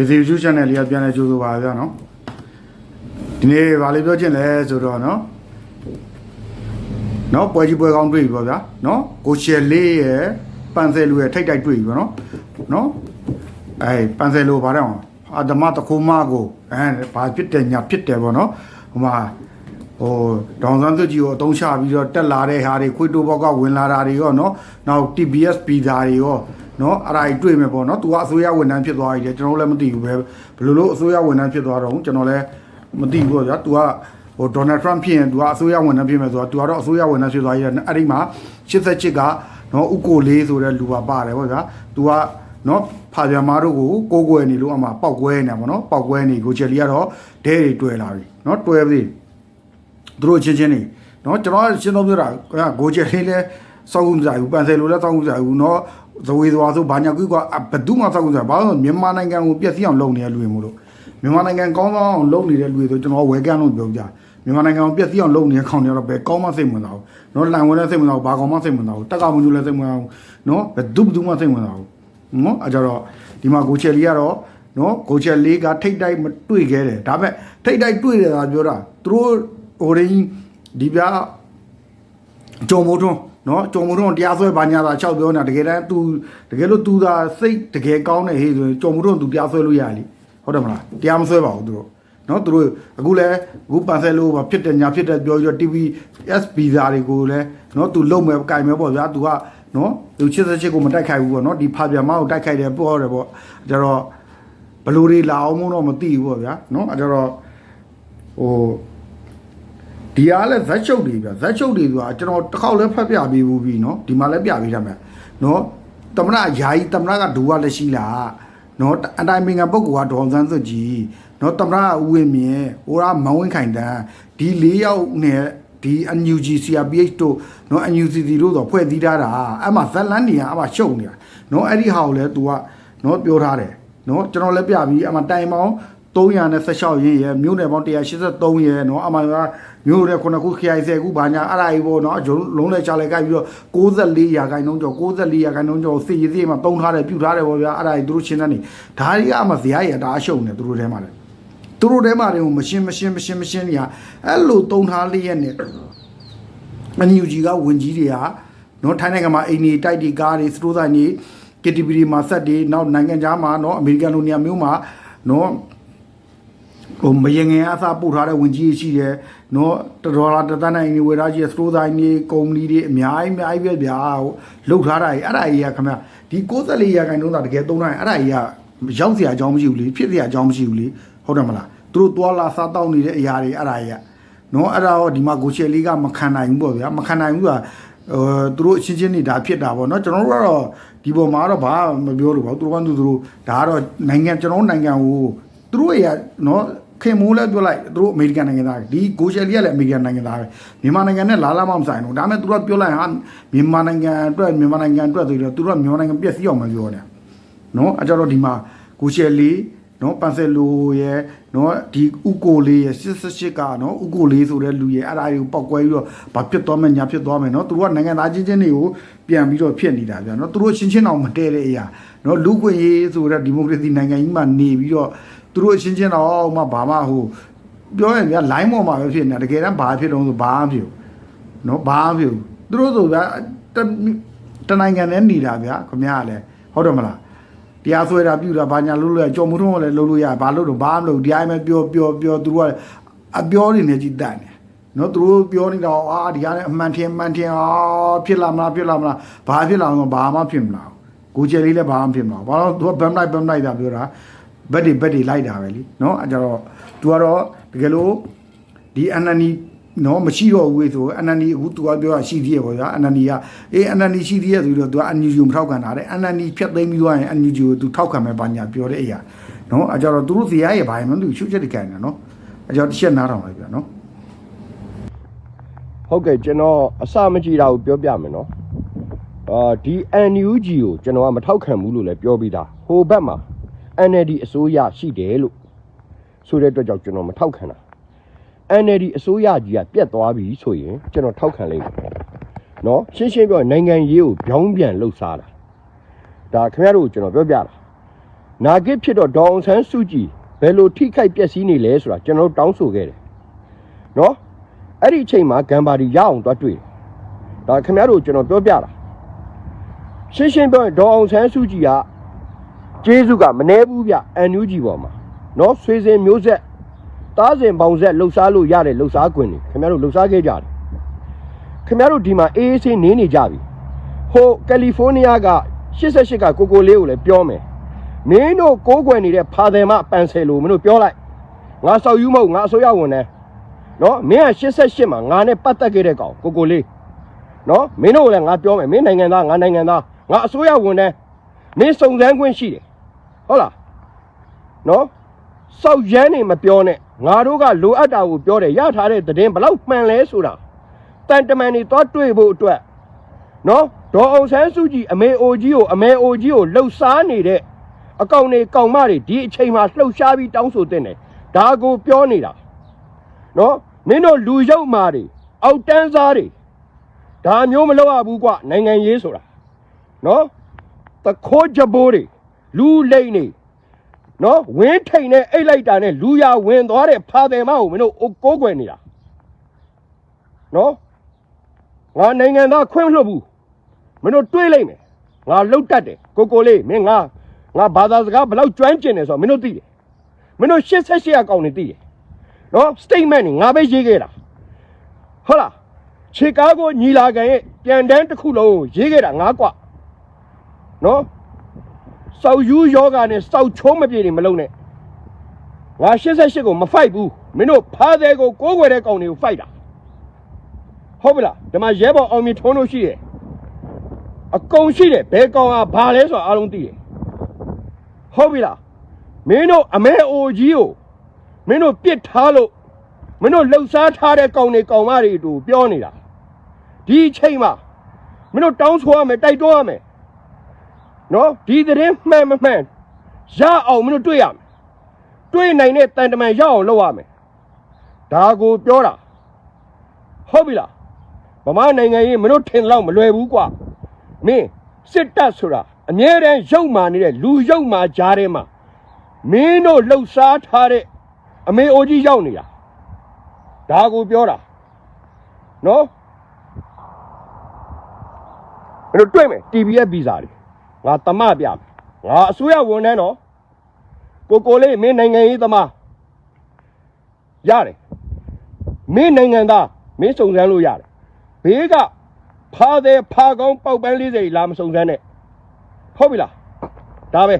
KC YouTube channel လေးကပြန်လဲကြိုးဆိုပါဗျာနော်ဒီနေ့ဗာလေးပြောချင်လဲဆိုတော့နော်နော်ပွဲကြီးပွဲကောင်းတွေ့ပြီပေါ့ဗျာနော်ကိုရှယ်လေးရဲ့ပန်ဆယ်လူရဲ့ထိတ်တိုက်တွေ့ပြီပေါ့နော်နော်အဲပန်ဆယ်လူဗါတော့အာဓမ္မတခုမကိုအဲဘာဖြစ်တယ်ညာဖြစ်တယ်ပေါ့နော်ဟိုမှာဟိုဒေါန်ဆန်းသူကြီးကိုအတုံးချပြီးတော့တက်လာတဲ့ဟာတွေခွေးတိုးဘောက်ကဝင်လာတာတွေရောနော်နောက် TBS ပီဇာတွေရော နော်အဲ့ဒါကြီးတွေ့မယ်ပေါ့နော်သူကအစိုးရဝန်ထမ်းဖြစ်သွားပြီလေကျွန်တော်လည်းမသိဘူးပဲဘယ်လိုလို့အစိုးရဝန်ထမ်းဖြစ်သွားတော့ကျွန်တော်လည်းမသိဘူးပေါ့ဗျာ तू ကဟိုဒေါ်နယ်ထရန့်ဖြစ်ရင် तू ကအစိုးရဝန်ထမ်းဖြစ်မယ်ဆိုတော့ तू ကတော့အစိုးရဝန်ထမ်းဖြစ်သွားကြီးတယ်အဲ့ဒီမှာ87ကနော်ဥကိုလေးဆိုတဲ့လူပါပါတယ်ပေါ့ဗျာ तू ကနော်ဖာပြမားတို့ကိုကိုကိုွယ်နေလို့အမှပောက်ကွဲနေတာပေါ့နော်ပောက်ကွဲနေကိုချယ်လီကတော့ဒဲတွေတွေ့လာပြီနော်တွေ့ပြီသူတို့ချင်းချင်းနေနော်ကျွန်တော်ရှင်းတော့ပြတာကိုချယ်လီလည်းစောက်မှုမကြိုက်ဘူးပန်ဆယ်လိုလည်းစောက်မှုမကြိုက်ဘူးနော် ဇဝေသွားဆိုဘာညာကွေးကဘယ်သူမှသောက်ကုန်ဆိုတာဘာလို့မြန်မာနိုင်ငံကိုပြက်စီးအောင်လုပ်နေတဲ့လူတွေမို့လို့မြန်မာနိုင်ငံကောင်းကောင်းအောင်လုပ်နေတဲ့လူတွေဆိုကျွန်တော်ဝယ်ကန်းလို့ပြောပြမြန်မာနိုင်ငံကိုပြက်စီးအောင်လုပ်နေတဲ့ခေါင်းတွေတော့ပဲကောင်းမှစိတ်ဝင်စားဘူးနော်လန်ဝင်လည်းစိတ်ဝင်စားဘူးဘာကောင်မှစိတ်ဝင်စားဘူးတက်ကမွန်ကျူလည်းစိတ်ဝင်စားဘူးနော်ဘယ်သူဘယ်သူမှစိတ်ဝင်စားဘူးနော်အဲကြတော့ဒီမှာကိုချယ်လီကတော့နော်ကိုချယ်လေးကထိတ်တိုက်မတွေ့ခဲ့တယ်ဒါပေမဲ့ထိတ်တိုက်တွေ့တယ်သာပြောတာသူတို့ဟိုရင်းဒီပြကြုံမိုးထွန်း နော်ကြုံမိုးထွန်းတရားစွဲဘာညာသာ၆ပြောနေတာတကယ်တမ်း तू တကယ်လို့ तू သာစိတ်တကယ်ကောင်းတဲ့ဟေးဆိုရင်ကြုံမိုးထွန်း तू တရားစွဲလို့ရလိဟုတ်တယ်မလားတရားမစွဲပါဘူးသူတို့နော်သူတို့အခုလဲအခုပန်ဆယ်လို့ဖြစ်တယ်ညာဖြစ်တယ်ပြောပြီးတော့ TV S visa တွေကိုလဲနော် तू လုံမဲ့ကြိုင်မဲ့ပေါ့ဗျာ तू ကနော် तू 88ကိုမတိုက်ခိုက်ဘူးပေါ့နော်ဒီဖာပြန်မကိုတိုက်ခိုက်တယ်ပေါ့တယ်ပေါ့ကျတော့ဘလူတွေလာအောင်မတော့မသိဘူးပေါ့ဗျာနော်အဲကျတော့ဟို ဒီအားလဲဇက်ချုပ်တွေပြဇက်ချုပ်တွေဆိုတာကျွန်တော်တစ်ခေါက်လဲဖတ်ပြပေးဘူးပြီနော်ဒီမှာလဲပြပေးထားမယ်နော်တမနာယာယီတမနာကဒူဝလက်ရှိလားနော်အတိုင်းမင်္ဂပုဂ္ဂိုလ်ကဒေါန်စန်းစွကြီးနော်တမနာဦးဝင်းမြင်ဟိုရာမန်ဝင်းခိုင်တန်းဒီ၄ယောက်နဲ့ဒီ NUG CRPH တို့နော် NUCC တို့တော့ဖွဲ့စည်းထားတာအဲ့မှာဇက်လန်းနေရအဲ့မှာရှုံနေတာနော်အဲ့ဒီဟာကိုလဲ तू ကနော်ပြောထားတယ်နော်ကျွန်တော်လည်းပြပြီးအမှတိုင်ပေါင်း316ရင်းရမြို့နယ်ပေါင်း183ရင်းနော်အမှက မြို့ရဲခုနှစ်ခုခရိုင်ဆယ်ခုဘာညာအဲ့ဒါကြီးပေါ့နော်ဂျုံလုံးလဲချလဲကိုက်ပြီးတော့64ရာခိုင်နှုန်းကျော်64ရာခိုင်နှုန်းကျော်စီစီမှာတုံးထားတယ်ပြုတ်ထားတယ်ပေါ့ဗျာအဲ့ဒါကြီးသူတို့ရှင်းတဲ့နေဒါကြီးအမှဇရာကြီးအတားရှုံနေသူတို့ထဲမှာလဲသူတို့ထဲမှာတွေမရှင်းမရှင်းမရှင်းမရှင်းနေရအဲ့လိုတုံးထားလေးရက်နဲ့အန်ယူဂျီကဝင်ကြီးတွေကနော်ထိုင်းနိုင်ငံမှာအိမ်တွေတိုက်တွေကားတွေစတိုးဆိုင်တွေ KTV မှာဆက်တွေနောက်နိုင်ငံခြားမှာနော်အမေရိကန်လိုနေရာမျိုးမှာနော်ဟိုမရင်ငယ်အစားပို့ထားတဲ့ဝင်ကြီးရှိတယ် နော်ဒေါ်လာတစ်သန်းနိုင်နေဝယ်ထားရှိတဲ့စတိုးဆိုင်တွေကုမ္ပဏီတွေအများကြီးအများကြီးပဲဗျာဟိုလှုပ်ထားတာကြီးအဲ့ဒါကြီးကခင်ဗျဒီ64ရာခိုင်နှုန်းသာတကယ်သုံးထားရင်အဲ့ဒါကြီးကရောက်စရာအကြောင်းမရှိဘူးလေဖြစ်စရာအကြောင်းမရှိဘူးလေဟုတ်တယ်မလားသူတို့သွားလာစားတောက်နေတဲ့အရာတွေအဲ့ဒါကြီးကနော်အဲ့ဒါတော့ဒီမှာကိုချယ်လေးကမခံနိုင်ဘူးပေါ့ဗျာမခံနိုင်ဘူးကဟိုသူတို့အချင်းချင်းနေတာဖြစ်တာပေါ့နော်ကျွန်တော်တို့ကတော့ဒီပေါ်မှာတော့ဘာမပြောလို့ပါဘူးသူတို့ကသူတို့ဒါကတော့နိုင်ငံကျွန်တော်နိုင်ငံကိုသူတို့ရနော် ခင်မိုးလည်းပြောလိုက်သူတို့အမေရိကန်နိုင်ငံသားဒီဂိုရှယ်လီကလည်းအမေရိကန်နိုင်ငံသားပဲမြန်မာနိုင်ငံနဲ့လာလာမှမဆိုင်ဘူးဒါပေမဲ့သူတို့ကပြောလိုက်ဟာမြန်မာနိုင်ငံအတွက်မြန်မာနိုင်ငံအတွက်ဆိုပြီးတော့သူတို့ကမြန်မာနိုင်ငံပြည့်စည်အောင်မပြောနဲ့နော်အကြတော့ဒီမှာဂိုရှယ်လီနော်ပန်ဆယ်လိုရဲ့နော်ဒီဥကိုလေးရဲ့88ကနော်ဥကိုလေးဆိုတဲ့လူရဲ့အဲ့ဒါတွေကိုပောက်ကွဲပြီးတော့ဘာဖြစ်သွားမယ်ညာဖြစ်သွားမယ်နော်သူတို့ကနိုင်ငံသားချင်းချင်းတွေကိုပြန်ပြီးတော့ဖြစ်နေတာဗျာနော်သူတို့ချင်းချင်းအောင်မတည့်တဲ့အရာနော်လူခွင့်ရေးဆိုတဲ့ဒီမိုကရေစီနိုင်ငံကြီးမှာနေပြီးတော့ သူတို့အချင်းချင်းတော့မှဘာမှဟိုပြောရင်ဗျာ line ပေါ်မှာပဲဖြစ်နေတာတကယ်တမ်းဘာဖြစ်လုံးဆိုဘာမှမဖြစ်ဘူးနော်ဘာမှမဖြစ်ဘူးသူတို့ဆိုဗျာတနိုင်ငံနဲ့နေတာဗျာခမရလည်းဟုတ်တယ်မလားတရားစွဲတာပြုတာဘာညာလုပ်လို့ရကြော်မထုံးကလည်းလုပ်လို့ရဘာလုပ်တော့ဘာမလုပ်တရားမဲပြောပြောပြောသူတို့ကအပြောတွေနဲ့ကြီးတတ်နေနော်သူတို့ပြောနေတော့အာဒီကလည်းအမှန်ထင်မှန်ထင်အာဖြစ်လာမလားဖြစ်လာမလားဘာဖြစ်လာအောင်ဘာမှဖြစ်မလားကိုကျယ်လေးလည်းဘာမှဖြစ်မလားဘာလို့သူကဘမ်လိုက်ဘမ်လိုက်တာပြောတာ ဘက်တွေဘက်တွေလိုက်တာပဲလीเนาะအဲကြတော့ तू ကတော့တကယ်လို့ဒီအန္တနီနော်မရှိတော့ဘူးဆိုအနန္ဒီအခုသူကပြောတာရှိသေးရပေါ့ဗျာအနန္ဒီကအေးအနန္ဒီရှိသေးရဆိုပြီးတော့သူကအန်ယူဂျီကိုထောက်ခံတာတဲ့အနန္ဒီဖြတ်သိမ်းပြီးသွားရင်အန်ယူဂျီကိုသူထောက်ခံမယ်ပါညာပြောတဲ့အရာနော်အကြတော့သူတို့ဇရာရဲ့ဘာမှမသူရှုချက်တကန်နေနော်အကြတစ်ချက်နားထောင်လိုက်ဗျာနော်ဟုတ်ကဲ့ကျွန်တော်အစမကြည့်တာကိုပြောပြမယ်နော်အာဒီ NUG ကိုကျွန်တော်ကမထောက်ခံဘူးလို့လည်းပြောပြီးသားဟိုဘက်မှာ NLD အစိုးရရှိတယ်လို့ဆိုတဲ့အတွက်ကြောင့်ကျွန်တော်မထောက်ခံတာ NLD အစိုးရကြီးကပြတ်သွားပြီဆိုရင်ကျွန်တော်ထောက်ခံလိမ့်မယ်နော်ရှင်းရှင်းပြောရင်နိုင်ငံရေးကိုပြောင်းပြန်လှုပ်ရှားတာဒါခင်ဗျားတို့ကိုကျွန်တော်ပြောပြတာနာဂစ်ဖြစ်တော့ဒေါအောင်ဆန်းစုကြည်ဘယ်လိုထိခိုက်ပျက်စီးနေလဲဆိုတာကျွန်တော်တို့တောင်းဆိုခဲ့တယ်နော်အဲ့ဒီအချိန်မှာဂမ်ဘာဒီရအောင်သွားတွေ့တယ်ဒါခင်ဗျားတို့ကျွန်တော်ပြောပြတာရှင်းရှင်းပြောရင်ဒေါအောင်ဆန်းစုကြည်က ကျေးဇူးကမနှဲဘူးဗျအန်ယူဂျီပေါ်မှာနော်ဆွေစဉ်မျိုးဆက်တားစဉ်ပေါင်ဆက်လှုပ်ရှားလို့ရတဲ့လှုပ်ရှားခွင့်တွေခင်ဗျားတို့လှုပ်ရှားခဲ့ကြတယ်ခင်ဗျားတို့ဒီမှာအေးအေးဆေးနေနေကြပြီဟိုကယ်လီဖိုးနီးယားက88ကကိုကိုလေးကိုလည်းပြောမယ်မင်းတို့ကိုးကွယ်နေတဲ့ဖာတယ်မပန်ဆယ်လို့မင်းတို့ပြောလိုက်ငါဆောက်ယူမဟုတ်ငါအစိုးရဝန်ထမ်းနော်မင်းက88မှာငါနဲ့ပတ်သက်ခဲ့တဲ့ကောင်ကိုကိုလေးနော်မင်းတို့ကလည်းငါပြောမယ်မင်းနိုင်ငံသားငါနိုင်ငံသားငါအစိုးရဝန်ထမ်းမင်းစုံစမ်းခွင့်ရှိတယ် ဟုတ်လားနော်စောက်ရမ်းနေမပြောနဲ့ငါတို့ကလိုအပ်တာကိုပြောတယ်ရထားတဲ့သတင်းဘလောက်မှန်လဲဆိုတာတန်တမန်တွေသွားတွေ့ဖို့အတွက်နော်ဒေါ်အောင်ဆန်းစုကြည်အမေအိုကြီးကိုအမေအိုကြီးကိုလှုပ်ရှားနေတဲ့အကောင်တွေကောင်မတွေဒီအချိန်မှာလှုပ်ရှားပြီးတောင်းဆိုတဲ့တယ်ဒါကိုပြောနေတာနော်မင်းတို့လူရုပ်မာတွေအောက်တန်းစားတွေဒါမျိုးမလုပ်ရဘူးကွနိုင်ငံရေးဆိုတာနော်တခိုးကြဘိုးတွေ လူလိမ့်နေနော်ဝင်းထိန်နဲ့အိတ်လိုက်တာနဲ့လူရဝင်သွားတဲ့ဖာတယ်မကိုမင်းတို့ကိုးကွယ်နေတာနော်ငါနိုင်ငံသားခွင့်မလွှတ်ဘူးမင်းတို့တွေးလိုက်မယ်ငါလှုပ်တတ်တယ်ကိုကိုလေးမင်းငါငါဘာသာစကားဘယ်လောက်ကျွမ်းကျင်တယ်ဆိုတော့မင်းတို့သိတယ်မင်းတို့88အကောင့်နေသိတယ်နော် statement นี่ငါပဲရေးခဲ့တာဟုတ်လားချီကာဂိုညီလာခံရဲ့ပြန်တန်းတစ်ခုလုံးကိုရေးခဲ့တာငါကွနော် စောက်ယူယောဂာနဲ့စောက်ချိုးမပြေနေမလုံးနဲ့ငါ88ကိုမဖိုက်ဘူးမင်းတို့ဖားတဲ့ကိုကိုးကွယ်တဲ့ကောင်တွေကိုဖိုက်တာဟုတ်ပြီလားဒီမှာရဲဘော်အောင်မြင်ထုံးလို့ရှိတယ်အကုန်ရှိတယ်ဘယ်ကောင်ကဘာလဲဆိုတာအားလုံးသိတယ်ဟုတ်ပြီလားမင်းတို့အမဲအိုကြီးကိုမင်းတို့ပြစ်ထားလို့မင်းတို့လှုပ်ရှားထားတဲ့ကောင်တွေကောင်မတွေတူပြောနေတာဒီအချိန်မှာမင်းတို့တောင်းဆိုရမယ်တိုက်တွန်းရမယ် နော်ဒီသတင်းမှန်မမှန်ရအောင်မင်းတို့တွေ့ရမယ်တွေ့နိုင်တဲ့တန်တမန်ရအောင်လုပ်ရမယ်ဒါကိုပြောတာဟုတ်ပြီလားဗမာနိုင်ငံရေးမင်းတို့ထင်တော့မလွယ်ဘူးကွာမင်းစစ်တပ်ဆိုတာအမြဲတမ်းရုပ်မာနေတဲ့လူရုပ်မာကြားထဲမှာမင်းတို့လှုပ်ရှားထားတဲ့အမေအိုကြီးရောက်နေတာဒါကိုပြောတာနော်မင်းတို့တွေ့မယ် TBS ဗီဇာတွေ ငါတမပြမယ်ငါအစိုးရဝန်ထမ်းတော့ကိုကိုလေးမင်းနိုင်ငံရေးသမားရတယ်မင်းနိုင်ငံသားမင်းစုံစမ်းလို့ရတယ်ဘေးကဖားတယ်ဖားကောင်းပေါက်ပန်း40လာမစုံစမ်းနဲ့ဟုတ်ပြီလားဒါပဲ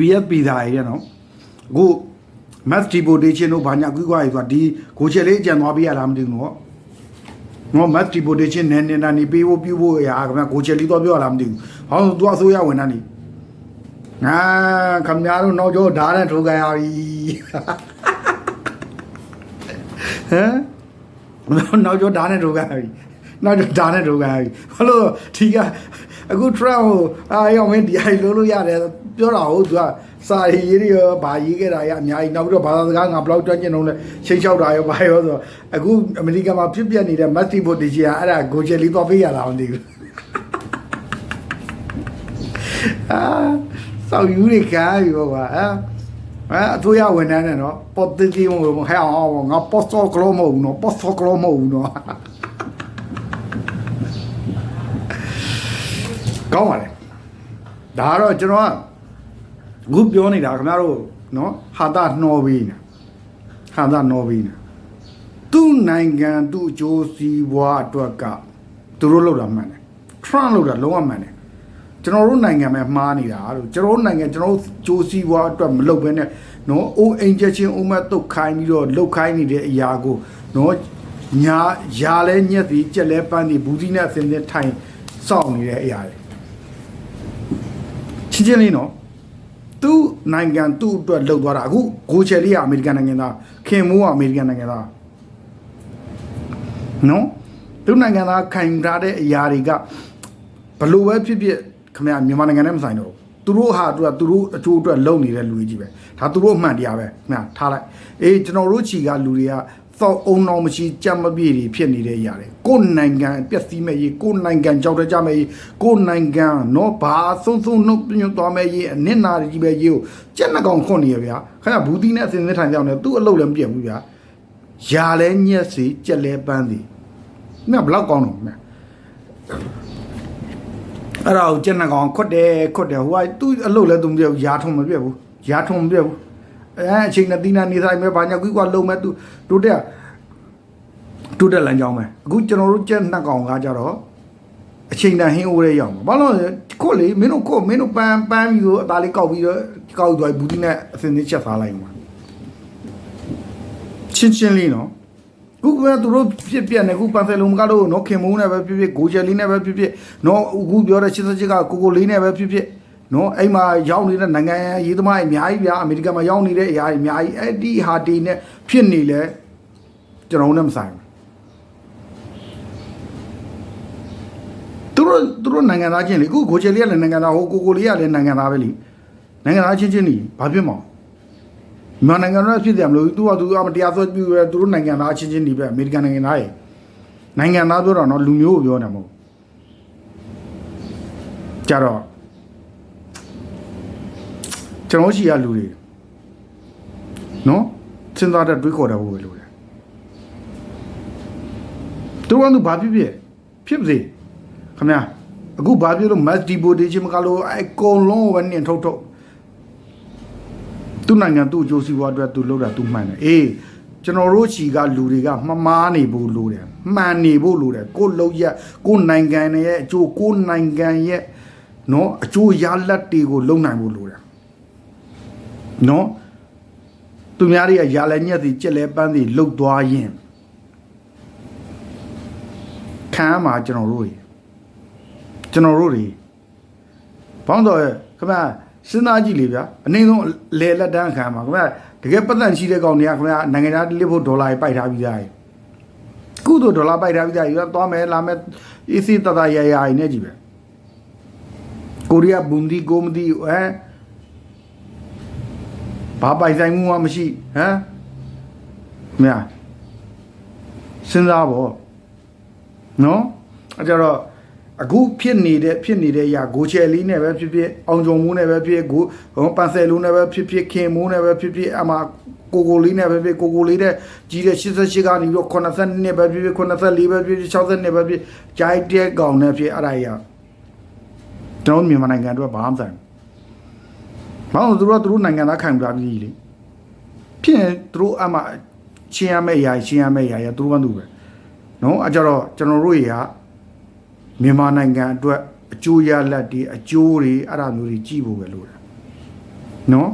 BF ပြည်သားရည်နော်အခု math deportation တို့ဘာညာကွီးကွာကြီးဆိုတာဒီကိုချက်လေးအကြံသွားပေးရတာမသိဘူးနော် နော် math deportation နဲ့နေတာနေပေးဖို့ပြုဖို့ရာခင်ဗျာကိုချက်လေးတော့ပြောရတာမသိဘူးဟောသူအစိုးရဝန်ထမ်းနေငါခမများတို့နောက်ကျောဓာတ်နဲ့ထိုးကန်ရပြီဟမ်နောက်ကျောဓာတ်နဲ့ထိုးကန်ရပြီနောက်ကျောဓာတ်နဲ့ထိုးကန်ရပြီဘာလို့ဒီကအခု Trump ကိုအာရောက်မင်းဒီအိုင်လို့လို့ရတယ်ပြောတာဟုတ်သူက စာရေးရေးရောဗာရေးခဲ့တာရအများကြီးနောက်ပြီးတော့ဘာသာစကားငါဘယ်လောက်တွန်းကျင်လုံးလဲချိန်ချောက်တာရောဘာရောဆိုတော့အခုအမေရိကန်မှာဖြစ်ပျက်နေတဲ့ multi vote တွေကြီးကအဲ့ဒါဂိုချယ်လေးသွားပေးရတာမသိဘူးအာစောက်ယူနေကားပြီပေါ့ကွာဟမ်အဲအထူးရဝန်ထမ်းနဲ့နော်ပေါ်တင်တီမလို့ဟဲ့အောင်ငါပေါ်စောကလောမဟုတ်ဘူးနော်ပေါ်စောကလောမဟုတ်ဘူးနော်ကောင်းပါလေဒါကတော့ကျွန်တော်က အခုပြောနေတာခင်ဗျားတို့နော်ဟာတာနှောပြီးနေဟာတာနှောပြီးနေသူ့နိုင်ငံသူ့အကျိုးစီးပွားအတွက်ကသူတို့လောက်တာမှန်တယ် Trump လောက်တာလုံးဝမှန်တယ်ကျွန်တော်တို့နိုင်ငံပဲမှားနေတာလို့ကျွန်တော်တို့နိုင်ငံကျွန်တော်တို့ကြိုးစီးပွားအတွက်မလုပ်ဘဲနဲ့နော်အိုးအင်ဂျက်ချင်းအိုးမတ်တုတ်ခိုင်းပြီးတော့လုတ်ခိုင်းနေတဲ့အရာကိုနော်ညာရာလဲညက်စီကြက်လဲပန်းစီဘူးစီနဲ့အစင်းနဲ့ထိုင်စောင့်နေတဲ့အရာတွေချင်းချင်းလေးနော် သူ့နိုင်ငံသူ့အတွက်လှုပ်သွားတာအခုဂိုချယ်လေးကအမေရိကန်နိုင်ငံသားခင်မိုးကအမေရိကန်နိုင်ငံသားနော်သူ့နိုင်ငံသားခံယူထားတဲ့အရာတွေကဘလို့ပဲဖြစ်ဖြစ်ခင်ဗျာမြန်မာနိုင်ငံနဲ့မဆိုင်တော့ဘူးသူတို့ဟာသူကသူတို့အကျိုးအတွက်လုပ်နေတဲ့လူကြီးပဲဒါသူတို့အမှန်တရားပဲခင်ဗျာထားလိုက်အေးကျွန်တော်တို့ချီကလူတွေက သောအုံအောင်မရှိကြမ်းမပြေတွေဖြစ်နေတဲ့ရတယ်ကိုနိုင်ငံပျက်စီးမဲ့ရေးကိုနိုင်ငံကြောက်တကြမဲ့ရေးကိုနိုင်ငံနော်ဘာဆုံးဆုံးနှုတ်ပြွန်သွားမဲ့ရေးအနစ်နာကြီးပဲရေးကိုကြက်နှကောင်ခွန်နေရဗျာခါကဘူးတီနဲ့အစင်စစ်ထိုင်ကြောက်နေသူ့အလုပ်လည်းမပြတ်ဘူးဗျာရာလဲညက်စီကြက်လဲပန်းစီမြတ်ဘလောက်ကောင်းတော့မြတ်အဲ့ဒါကိုကြက်နှကောင်ခွတ်တယ်ခွတ်တယ်ဟိုကသူ့အလုပ်လည်းသူမပြတ်ဘူးရာထုံမပြတ်ဘူးရာထုံမပြတ်ဘူး အဲအချိန်နဲ့တီးနာနေဆိုင်မဲ့ဘာညာကွီကွာလုံးမဲ့သူတိုးတက်တိုးတက်လမ်းကြောင်းပဲအခုကျွန်တော်တို့ကြက်နှက်ကောင်ကကြတော့အချိန်တန်ဟင်းအိုးရဲရောက်မှာဘာလို့လဲကိုလေမင်းတို့ကိုမင်းတို့ပန်းပန်းပြီးတော့အသားလေးကောက်ပြီးတော့ကောက်သွားဘူးဒီနဲ့အစင်းလေးချက်စားလိုက်မှာချင်းချင်းလေးနော်ခုကသူတို့ဖြစ်ပြနေခုပန်ဆယ်လုံးကတော့နော်ခင်မုန်းနဲ့ပဲဖြစ်ဖြစ်ဂိုချယ်လေးနဲ့ပဲဖြစ်ဖြစ်နော်အခုပြောတဲ့88ကကိုကိုလေးနဲ့ပဲဖြစ်ဖြစ် နော်အဲ့မှာရောက်နေတဲ့နိုင်ငံရေးသမားအများကြီးဗျာအမေရိကန်မှာရောက်နေတဲ့အရာတွေအများကြီးအဲ့ဒီဟာတွေနဲ့ဖြစ်နေလဲကျွန်တော်နဲ့မဆိုင်ဘူးသူတို့သူတို့နိုင်ငံသားချင်းလေခုဂိုချယ်လေးကလည်းနိုင်ငံသားဟိုကိုကိုလေးကလည်းနိုင်ငံသားပဲလေနိုင်ငံသားချင်းချင်းနေဘာဖြစ်မှာမြန်မာနိုင်ငံသားဖြစ်တယ်မလို့သူကသူကမတရားစွဲပြုရဲသူတို့နိုင်ငံသားချင်းချင်းနေပဲအမေရိကန်နိုင်ငံသားရေနိုင်ငံသားပြောတော့နော်လူမျိုးကိုပြောနေမှာမဟုတ်ကြတော့ ကျွန်တော်ရှိရလူတွေနော်စဉ်းစားတဲ့တွေးခေါ်တဲ့ဘုပဲလို့တယ်သူကသူဘာဖြစ်ဖြစ်ဖြစ်ပါစေခင်ဗျာအခုဘာဖြစ်လို့ mass deportation မကလို့အကုန်လုံးဝနင်ထုတ်ထုတ်သူ့နိုင်ငံသူ့အကျိုးစီးပွားအတွက်သူလုပ်တာသူမှန်တယ်အေးကျွန်တော်တို့ချီကလူတွေကမမားနေဖို့လိုတယ်မှန်နေဖို့လိုတယ်ကိုလုံရက်ကိုနိုင်ငံရဲ့အကျိုးကိုနိုင်ငံရဲ့နော်အကျိုးရလဒ်တွေကိုလုံနိုင်ဖို့လိုတယ် နော်သူများတွေကရာလဲညက်စီကြက်လဲပန်းစီလှုပ်သွားရင်ခံရမှာကျွန်တော်တို့တွေကျွန်တော်တို့တွေဘောင်းတော့ခင်ဗျာစဉ်းစားကြည့်လေဗျာအနည်းဆုံးလေလက်တန်းခံမှာခင်ဗျာတကယ်ပတ်သက်ရှိတဲ့ကောင်တွေကခင်ဗျာနိုင်ငံသားလစ်ဖို့ဒေါ်လာကြီးပိုက်ထားပြီးသားကြီးကုသိုလ်ဒေါ်လာပိုက်ထားပြီးသားကြီးသွားမယ်လာမယ်အစီတတရရရနေကြည့်ပဲကိုရီးယားဘုံဒီကိုမဒီဟမ် ဘာပိုင်ဆိုင်မှုမှမရှိဟမ်မြာစဉ်းစားပေါ့နော်အကြတော့အခုဖြစ်နေတဲ့ဖြစ်နေတဲ့အရာဂိုချယ်လေးနဲ့ပဲဖြစ်ဖြစ်အောင်ကြုံမိုးနဲ့ပဲဖြစ်ဖြစ်ဂိုဟောပန်ဆယ်လုံးနဲ့ပဲဖြစ်ဖြစ်ခင်မိုးနဲ့ပဲဖြစ်ဖြစ်အမကိုကိုလေးနဲ့ပဲဖြစ်ကိုကိုလေးတဲ့ကြီးတဲ့88ကနေပြီးတော့82နဲ့ပဲဖြစ်ဖြစ်84ပဲဖြစ်ဖြစ်60နဲ့ပဲဖြစ်ကြိုက်တဲ့ကောင်နဲ့ဖြစ်အဲ့ဒါကြီးကျွန်တော်မြန်မာနိုင်ငံအတွက်ဘာမှမဆိုင် ဘူးဘာလို့သူတို့ကသူတို့နိုင်ငံသားခံကြပြီးလေဖြစ်ရင်သူတို့အမှချင်းရမယ့်အရာချင်းရမယ့်အရာရသူတို့ကသူပဲနော်အကြတော့ကျွန်တော်တို့တွေကမြန်မာနိုင်ငံအတွက်အကျိုးရလဒ်တွေအကျိုးတွေအဲ့ဒါမျိုးတွေကြည့်ဖို့ပဲလို့တယ်နော်